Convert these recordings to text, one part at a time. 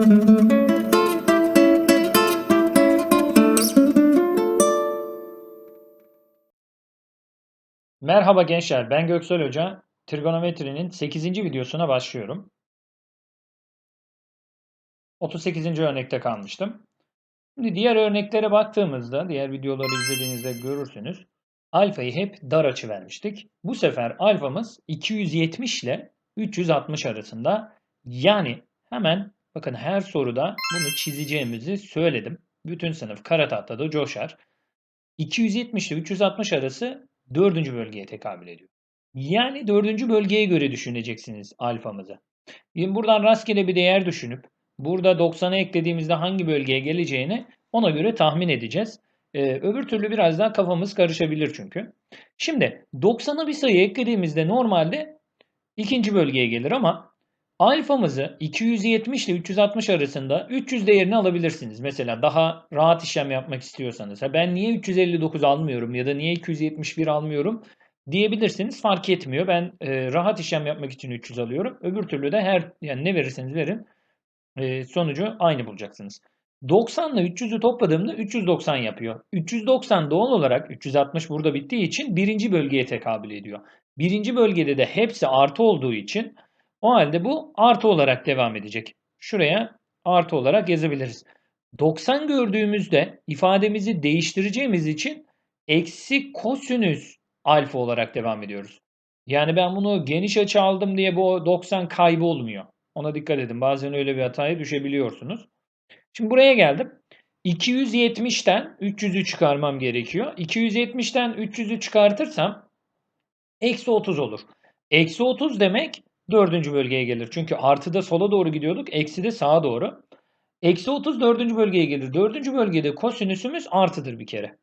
Merhaba gençler, ben Göksel Hoca. Trigonometrinin 8. videosuna başlıyorum. 38. örnekte kalmıştım. Şimdi diğer örneklere baktığımızda, diğer videoları izlediğinizde görürsünüz. Alfayı hep dar açı vermiştik. Bu sefer alfamız 270 ile 360 arasında. Yani hemen bakın her soruda bunu çizeceğimizi söyledim. Bütün sınıf kara tahtada coşar. 270 ile 360 arası dördüncü bölgeye tekabül ediyor. Yani dördüncü bölgeye göre düşüneceksiniz alfamızı. Şimdi buradan rastgele bir değer düşünüp burada 90'a eklediğimizde hangi bölgeye geleceğini ona göre tahmin edeceğiz. Ee, öbür türlü biraz daha kafamız karışabilir çünkü. Şimdi 90'a bir sayı eklediğimizde normalde ikinci bölgeye gelir ama alfamızı 270 ile 360 arasında 300 değerini alabilirsiniz. Mesela daha rahat işlem yapmak istiyorsanız. Ha ben niye 359 almıyorum ya da niye 271 almıyorum diyebilirsiniz. Fark etmiyor. Ben e, rahat işlem yapmak için 300 alıyorum. Öbür türlü de her yani ne verirseniz verin e, sonucu aynı bulacaksınız. 90 ile 300'ü topladığımda 390 yapıyor. 390 doğal olarak 360 burada bittiği için birinci bölgeye tekabül ediyor. Birinci bölgede de hepsi artı olduğu için o halde bu artı olarak devam edecek. Şuraya artı olarak yazabiliriz. 90 gördüğümüzde ifademizi değiştireceğimiz için eksi kosinüs alfa olarak devam ediyoruz. Yani ben bunu geniş açı aldım diye bu 90 kaybolmuyor. Ona dikkat edin. Bazen öyle bir hataya düşebiliyorsunuz. Şimdi buraya geldim. 270'ten 300'ü çıkarmam gerekiyor. 270'ten 300'ü çıkartırsam eksi 30 olur. Eksi 30 demek dördüncü bölgeye gelir. Çünkü artıda sola doğru gidiyorduk. Eksi de sağa doğru. Eksi 30 dördüncü bölgeye gelir. Dördüncü bölgede kosinüsümüz artıdır bir kere.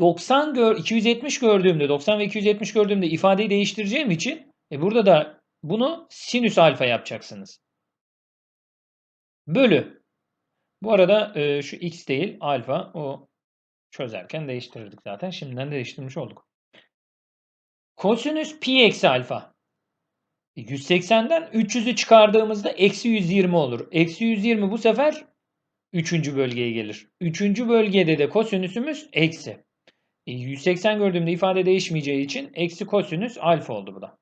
90 gör, 270 gördüğümde 90 ve 270 gördüğümde ifadeyi değiştireceğim için e burada da bunu sinüs alfa yapacaksınız. Bölü. Bu arada e, şu x değil alfa o çözerken değiştirirdik zaten. Şimdiden değiştirmiş olduk. Kosinüs pi eksi alfa. 180'den 300'ü çıkardığımızda eksi 120 olur. Eksi 120 bu sefer 3. bölgeye gelir. 3. bölgede de kosinüsümüz eksi. 180 e, gördüğümde ifade değişmeyeceği için eksi kosinüs alfa oldu bu da.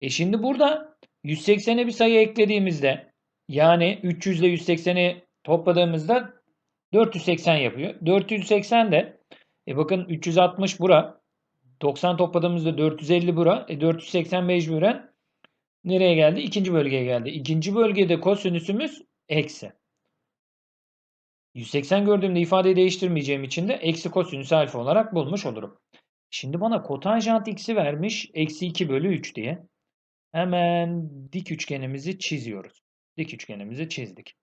E şimdi burada 180'e bir sayı eklediğimizde yani 300 ile 180'i topladığımızda 480 yapıyor. 480 de e bakın 360 bura 90 topladığımızda 450 bura. E 480 mecburen nereye geldi? İkinci bölgeye geldi. İkinci bölgede kosinüsümüz eksi. 180 gördüğümde ifadeyi değiştirmeyeceğim için de eksi kosinüs alfa olarak bulmuş olurum. Şimdi bana kotanjant x'i vermiş. Eksi 2 bölü 3 diye. Hemen dik üçgenimizi çiziyoruz. Dik üçgenimizi çizdik.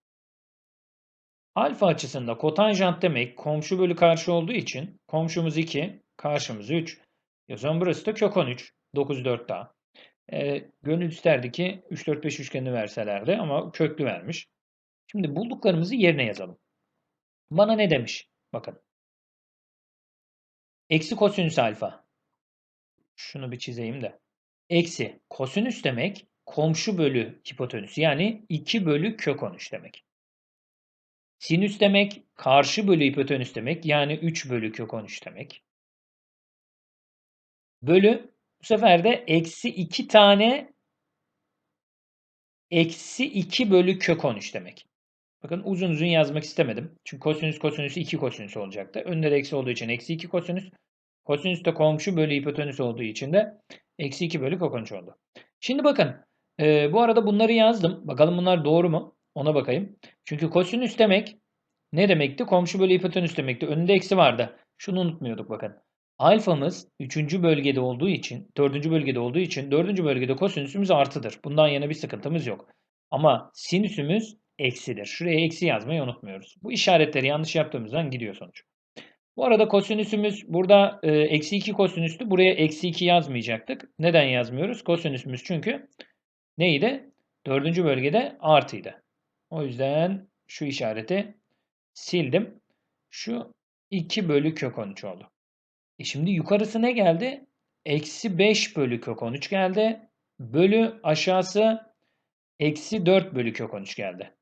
Alfa açısında kotanjant demek komşu bölü karşı olduğu için komşumuz 2, karşımız 3. Yazıyorum burası da kök 13. 9, 4 daha. E, gönül isterdi ki 3, 4, 5 üçgeni verselerdi ama köklü vermiş. Şimdi bulduklarımızı yerine yazalım. Bana ne demiş? Bakın. Eksi kosinüs alfa. Şunu bir çizeyim de. Eksi kosinüs demek komşu bölü hipotenüs. Yani 2 bölü kök 13 demek. Sinüs demek karşı bölü hipotenüs demek. Yani 3 bölü kök 13 demek. Bölü bu sefer de eksi 2 tane eksi 2 bölü kök 13 demek. Bakın uzun uzun yazmak istemedim. Çünkü kosinüs kosinüs 2 kosinüs olacaktı. Önde de eksi olduğu için eksi 2 kosinüs. Kosinüs de komşu bölü hipotenüs olduğu için de eksi 2 bölü kök 13 oldu. Şimdi bakın. E, bu arada bunları yazdım. Bakalım bunlar doğru mu? Ona bakayım. Çünkü kosinüs demek ne demekti? Komşu bölü hipotenüs demekti. Önünde eksi vardı. Şunu unutmuyorduk bakın. Alfamız 3. bölgede olduğu için, 4. bölgede olduğu için 4. bölgede kosinüsümüz artıdır. Bundan yana bir sıkıntımız yok. Ama sinüsümüz eksidir. Şuraya eksi yazmayı unutmuyoruz. Bu işaretleri yanlış yaptığımızdan gidiyor sonuç. Bu arada kosinüsümüz burada e, eksi 2 kosinüstü. Buraya eksi 2 yazmayacaktık. Neden yazmıyoruz? Kosinüsümüz çünkü neydi? Dördüncü bölgede artıydı. O yüzden şu işareti sildim. Şu 2 bölü kök 13 oldu. E şimdi yukarısı ne geldi? Eksi 5 bölü kök 13 geldi. Bölü aşağısı eksi 4 bölü kök 13 geldi.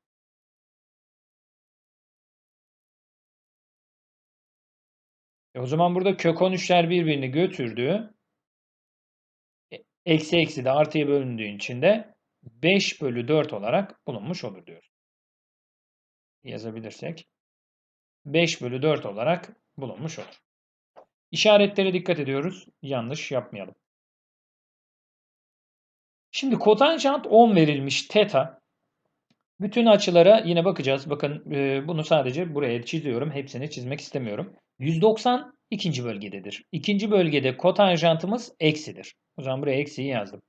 E o zaman burada kök 13'ler birbirini götürdü. E, eksi eksi de artıya bölündüğü için de 5 bölü 4 olarak bulunmuş olur diyoruz. Yazabilirsek 5 bölü 4 olarak bulunmuş olur. İşaretlere dikkat ediyoruz. Yanlış yapmayalım. Şimdi kotanjant 10 verilmiş teta. Bütün açılara yine bakacağız. Bakın e, bunu sadece buraya çiziyorum. Hepsini çizmek istemiyorum. 190 ikinci bölgededir. İkinci bölgede kotanjantımız eksidir. O zaman buraya eksiyi yazdım.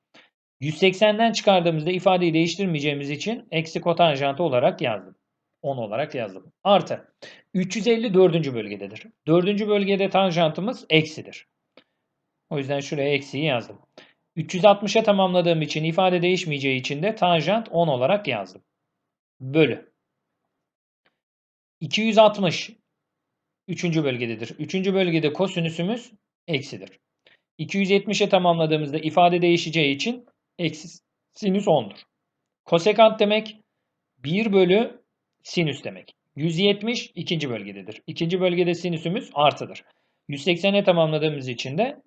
180'den çıkardığımızda ifadeyi değiştirmeyeceğimiz için eksi kotanjantı olarak yazdım. 10 olarak yazdım. Artı 350 dördüncü bölgededir. Dördüncü bölgede tanjantımız eksidir. O yüzden şuraya eksiyi yazdım. 360'a tamamladığım için ifade değişmeyeceği için de tanjant 10 olarak yazdım. Bölü. 260 üçüncü bölgededir. Üçüncü bölgede kosinüsümüz eksidir. 270'e tamamladığımızda ifade değişeceği için eksi sinüs 10'dur. Kosekant demek 1 bölü sinüs demek. 170 ikinci bölgededir. İkinci bölgede sinüsümüz artıdır. 180'e tamamladığımız için de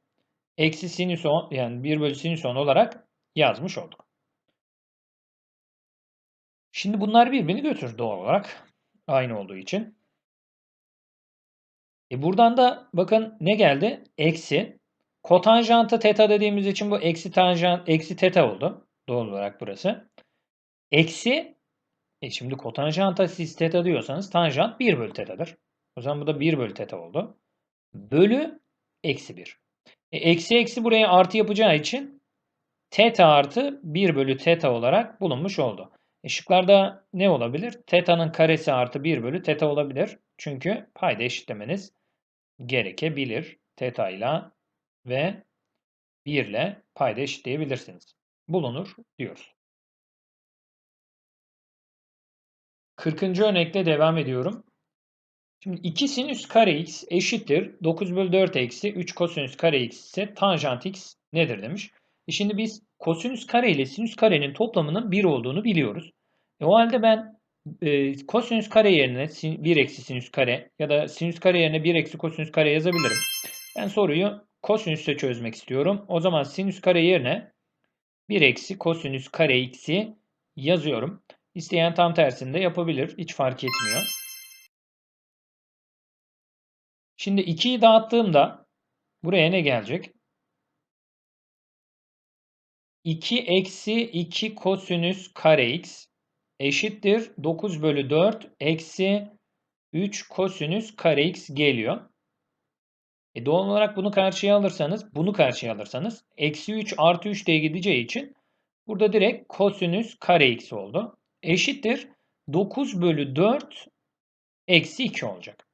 eksi sinüs 10 yani 1 bölü sinüs 10 olarak yazmış olduk. Şimdi bunlar birbirini götürür doğal olarak. Aynı olduğu için. E buradan da bakın ne geldi? Eksi. Kotanjantı teta dediğimiz için bu eksi tanjant, eksi teta oldu. Doğal olarak burası. Eksi e şimdi kotanjanta siz teta diyorsanız tanjant 1 bölü tetadır. O zaman bu da 1 bölü teta oldu. Bölü eksi 1. E, eksi eksi buraya artı yapacağı için teta artı 1 bölü teta olarak bulunmuş oldu. E, şıklarda ne olabilir? Teta'nın karesi artı 1 bölü teta olabilir. Çünkü payda eşitlemeniz gerekebilir. Teta ile ve 1 ile payda eşitleyebilirsiniz. Bulunur diyoruz. 40. örnekte devam ediyorum. Şimdi 2 sinüs kare x eşittir 9 bölü 4 eksi 3 kosinüs kare x ise tanjant x nedir demiş. E şimdi biz kosinüs kare ile sinüs karenin toplamının 1 olduğunu biliyoruz. E o halde ben e, kosinüs kare yerine 1 eksi sinüs kare ya da sinüs kare yerine 1 eksi kosinüs kare yazabilirim. Ben soruyu kosinüsle çözmek istiyorum. O zaman sinüs kare yerine 1 eksi kosinüs kare x'i yazıyorum. İsteyen tam tersini de yapabilir. Hiç fark etmiyor. Şimdi 2'yi dağıttığımda buraya ne gelecek? 2 eksi 2 kosinüs kare x eşittir 9 bölü 4 eksi 3 kosinüs kare x geliyor. E doğal olarak bunu karşıya alırsanız, bunu karşıya alırsanız eksi 3 artı 3 diye gideceği için burada direkt kosinüs kare x oldu eşittir 9 bölü 4 eksi 2 olacak.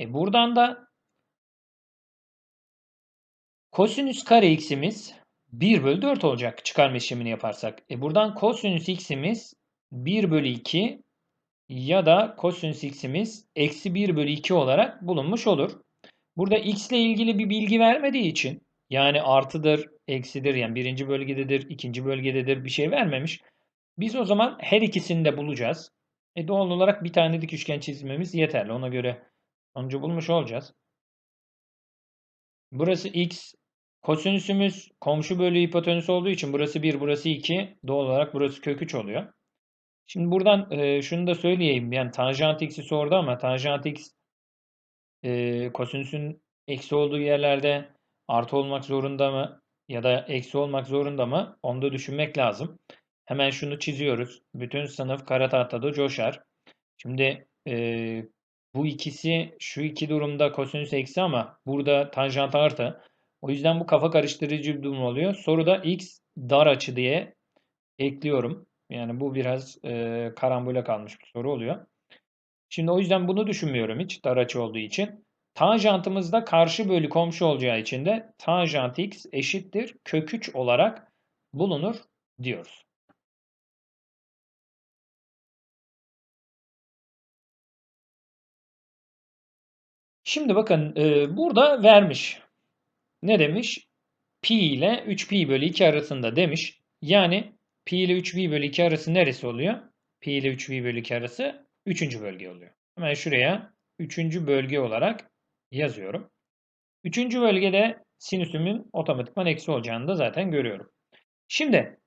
E buradan da kosinüs kare x'imiz 1 bölü 4 olacak çıkarma işlemini yaparsak. E buradan kosinüs x'imiz 1 bölü 2 ya da kosinüs x'imiz eksi 1 bölü 2 olarak bulunmuş olur. Burada x ile ilgili bir bilgi vermediği için yani artıdır, eksidir yani birinci bölgededir, ikinci bölgededir bir şey vermemiş. Biz o zaman her ikisini de bulacağız. E doğal olarak bir tane dik üçgen çizmemiz yeterli. Ona göre sonucu bulmuş olacağız. Burası x. Kosinüsümüz komşu bölü hipotenüs olduğu için burası 1, burası 2. Doğal olarak burası kök 3 oluyor. Şimdi buradan e, şunu da söyleyeyim. Yani tanjant x'i sordu ama tanjant x e, kosinüsün eksi olduğu yerlerde artı olmak zorunda mı? Ya da eksi olmak zorunda mı? Onu da düşünmek lazım. Hemen şunu çiziyoruz. Bütün sınıf kara tahtada coşar. Şimdi e, bu ikisi şu iki durumda kosinüs eksi ama burada tanjant artı. O yüzden bu kafa karıştırıcı bir durum oluyor. Soruda x dar açı diye ekliyorum. Yani bu biraz e, karambole kalmış bir soru oluyor. Şimdi o yüzden bunu düşünmüyorum hiç dar açı olduğu için. Tanjantımız da karşı bölü komşu olacağı için de tanjant x eşittir kök 3 olarak bulunur diyoruz. Şimdi bakın e, burada vermiş. Ne demiş? Pi ile 3pi bölü 2 arasında demiş. Yani pi ile 3pi bölü 2 arası neresi oluyor? Pi ile 3pi bölü 2 arası 3. bölge oluyor. Hemen şuraya 3. bölge olarak yazıyorum. Üçüncü bölgede sinüsümün otomatikman eksi olacağını da zaten görüyorum. Şimdi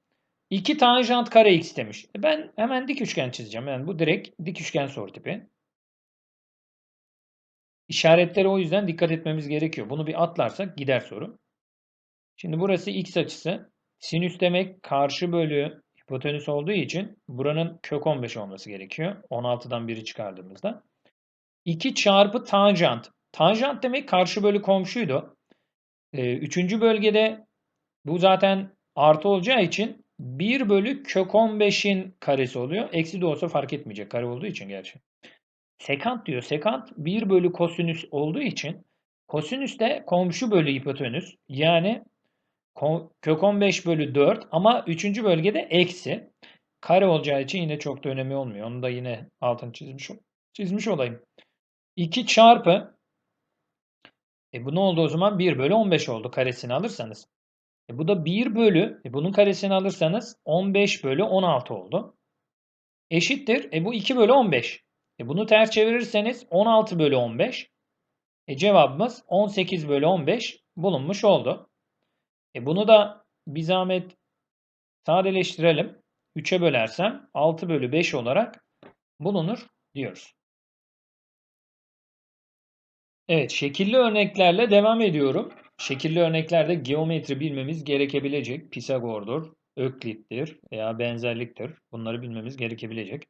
iki tanjant kare x demiş. E ben hemen dik üçgen çizeceğim. Yani bu direkt dik üçgen soru tipi. İşaretlere o yüzden dikkat etmemiz gerekiyor. Bunu bir atlarsak gider soru. Şimdi burası x açısı. Sinüs demek karşı bölü hipotenüs olduğu için buranın kök 15 olması gerekiyor. 16'dan biri çıkardığımızda. 2 çarpı tanjant. Tanjant demek karşı bölü komşuydu. Ee, üçüncü bölgede bu zaten artı olacağı için 1 bölü kök 15'in karesi oluyor. Eksi de olsa fark etmeyecek kare olduğu için gerçi. Sekant diyor. Sekant 1 bölü kosinüs olduğu için kosinüs de komşu bölü hipotenüs. Yani kök 15 bölü 4 ama 3. bölgede eksi. Kare olacağı için yine çok da önemi olmuyor. Onu da yine altını çizmiş, çizmiş olayım. 2 çarpı e bu ne oldu o zaman? 1 bölü 15 oldu karesini alırsanız. E bu da 1 bölü, e bunun karesini alırsanız 15 bölü 16 oldu. Eşittir. E bu 2 bölü 15. E bunu ters çevirirseniz 16 bölü 15. E cevabımız 18 bölü 15 bulunmuş oldu. E bunu da bir zahmet sadeleştirelim. 3'e bölersem 6 bölü 5 olarak bulunur diyoruz. Evet, şekilli örneklerle devam ediyorum. Şekilli örneklerde geometri bilmemiz gerekebilecek. Pisagor'dur, Öklit'tir veya benzerliktir. Bunları bilmemiz gerekebilecek.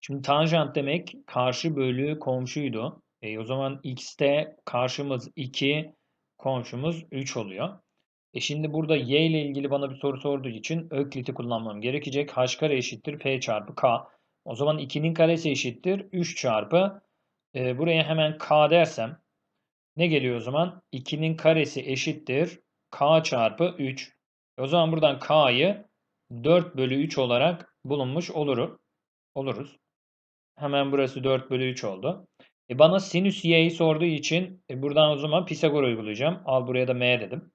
Şimdi tanjant demek karşı bölü komşuydu. E, o zaman x'te karşımız 2, komşumuz 3 oluyor. E şimdi burada y ile ilgili bana bir soru sorduğu için Öklit'i kullanmam gerekecek. h kare eşittir p çarpı k. O zaman 2'nin karesi eşittir 3 çarpı. E, buraya hemen k dersem ne geliyor o zaman? 2'nin karesi eşittir k çarpı 3. E o zaman buradan k'yı 4 bölü 3 olarak bulunmuş oluruz. oluruz. Hemen burası 4 bölü 3 oldu. E bana sinüs y'yi sorduğu için e buradan o zaman Pisagor uygulayacağım. Al buraya da m dedim.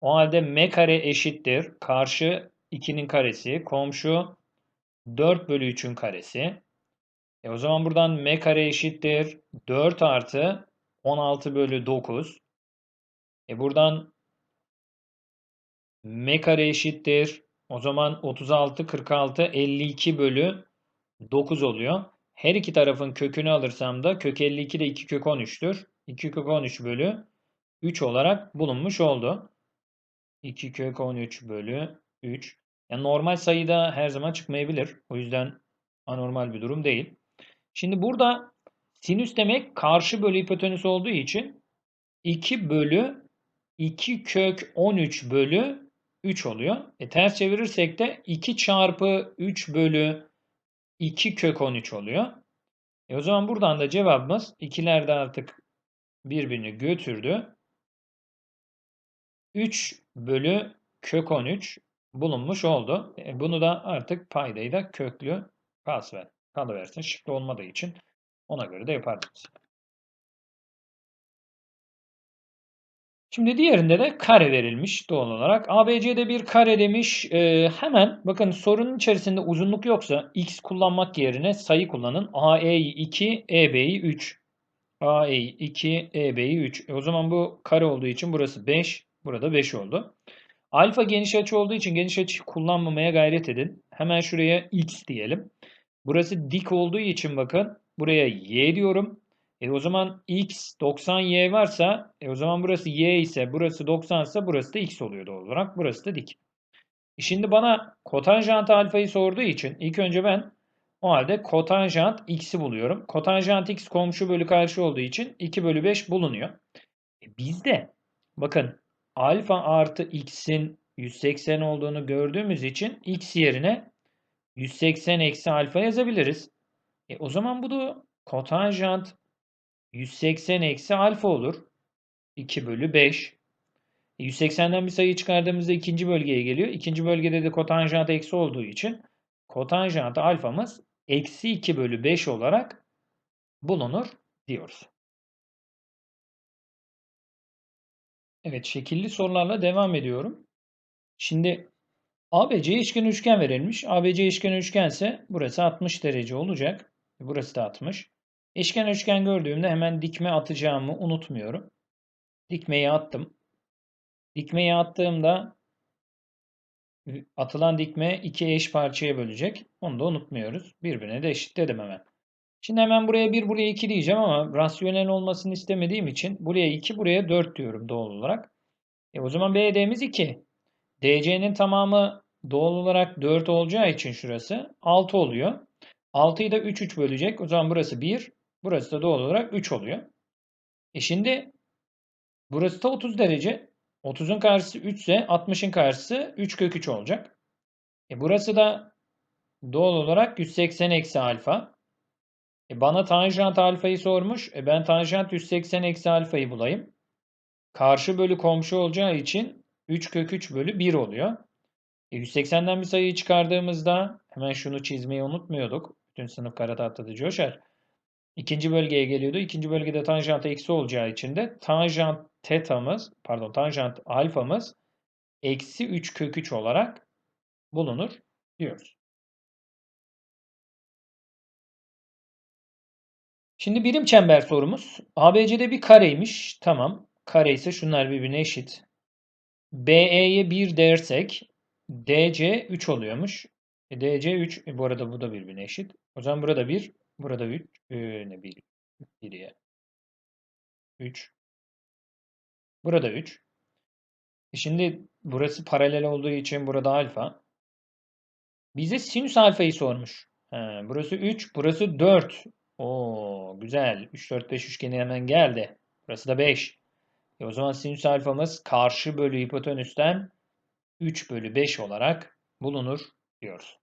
O halde m kare eşittir. Karşı 2'nin karesi. Komşu 4 bölü 3'ün karesi. E o zaman buradan m kare eşittir. 4 artı 16 bölü 9. E buradan m kare eşittir. O zaman 36, 46, 52 bölü 9 oluyor. Her iki tarafın kökünü alırsam da kök 52 de 2 kök 13'tür. 2 kök 13 bölü 3 olarak bulunmuş oldu. 2 kök 13 bölü 3. Yani normal sayıda her zaman çıkmayabilir. O yüzden anormal bir durum değil. Şimdi burada sinüs demek karşı bölü hipotenüs olduğu için 2 bölü 2 kök 13 bölü 3 oluyor. E ters çevirirsek de 2 çarpı 3 bölü 2 kök 13 oluyor. E o zaman buradan da cevabımız ikilerde artık birbirini götürdü. 3 bölü kök 13 bulunmuş oldu. E bunu da artık paydayı da köklü kalsıver, kalıversin. Şıklı olmadığı için ona göre de yapardınız. Şimdi diğerinde de kare verilmiş doğal olarak. ABC'de bir kare demiş. Ee, hemen bakın sorunun içerisinde uzunluk yoksa x kullanmak yerine sayı kullanın. AE'yi 2, EB'yi 3. AE'yi 2, EB'yi 3. E o zaman bu kare olduğu için burası 5, burada 5 oldu. Alfa geniş açı olduğu için geniş açı kullanmamaya gayret edin. Hemen şuraya x diyelim. Burası dik olduğu için bakın buraya y diyorum. E o zaman x 90y varsa e o zaman burası y ise burası 90 ise burası da x oluyor doğal olarak. Burası da dik. E şimdi bana kotanjant alfayı sorduğu için ilk önce ben o halde kotanjant x'i buluyorum. Kotanjant x komşu bölü karşı olduğu için 2 bölü 5 bulunuyor. E bizde bakın alfa artı x'in 180 olduğunu gördüğümüz için x yerine 180 eksi alfa yazabiliriz. E o zaman bu da kotanjant 180 eksi alfa olur. 2 bölü 5. 180'den bir sayı çıkardığımızda ikinci bölgeye geliyor. İkinci bölgede de kotanjant eksi olduğu için kotanjant alfamız eksi 2 bölü 5 olarak bulunur diyoruz. Evet şekilli sorularla devam ediyorum. Şimdi ABC eşkenar üçgen verilmiş. ABC eşkenar üçgense burası 60 derece olacak. Burası da 60. Eşkenar üçgen gördüğümde hemen dikme atacağımı unutmuyorum. Dikmeyi attım. Dikmeyi attığımda atılan dikme iki eş parçaya bölecek. Onu da unutmuyoruz. Birbirine de eşitledim hemen. Şimdi hemen buraya 1, buraya 2 diyeceğim ama rasyonel olmasını istemediğim için buraya 2, buraya 4 diyorum doğal olarak. E o zaman BD'miz 2. DC'nin tamamı doğal olarak 4 olacağı için şurası 6 oluyor. 6'yı da 3, 3 bölecek. O zaman burası 1, burası da doğal olarak 3 oluyor. E şimdi burası da 30 derece. 30'un karşısı 3 ise 60'ın karşısı 3 kök 3 olacak. E burası da doğal olarak 180 eksi alfa. E bana tanjant alfayı sormuş. E ben tanjant 180 eksi alfayı bulayım. Karşı bölü komşu olacağı için 3 kök 3 bölü 1 oluyor. E 180'den bir sayıyı çıkardığımızda hemen şunu çizmeyi unutmuyorduk. Bütün sınıf kara tahtada coşar. İkinci bölgeye geliyordu. İkinci bölgede tanjant eksi olacağı için de tanjant tetamız, pardon tanjant alfamız eksi 3 kök 3 olarak bulunur diyoruz. Şimdi birim çember sorumuz. ABC'de bir kareymiş. Tamam. Kare ise şunlar birbirine eşit. BE'ye 1 dersek DC 3 oluyormuş. E, DC 3. E, bu arada bu da birbirine eşit. O zaman burada 1, burada 3. E, ne 1? 1 ya. 3. Burada 3. E şimdi burası paralel olduğu için burada alfa. Bize sinüs alfayı sormuş. Ha, burası 3, burası 4. Oo, güzel. 3, 4, 5 üçgeni hemen geldi. Burası da 5. E o zaman sinüs alfamız karşı bölü hipotenüsten 3 bölü 5 olarak bulunur diyoruz.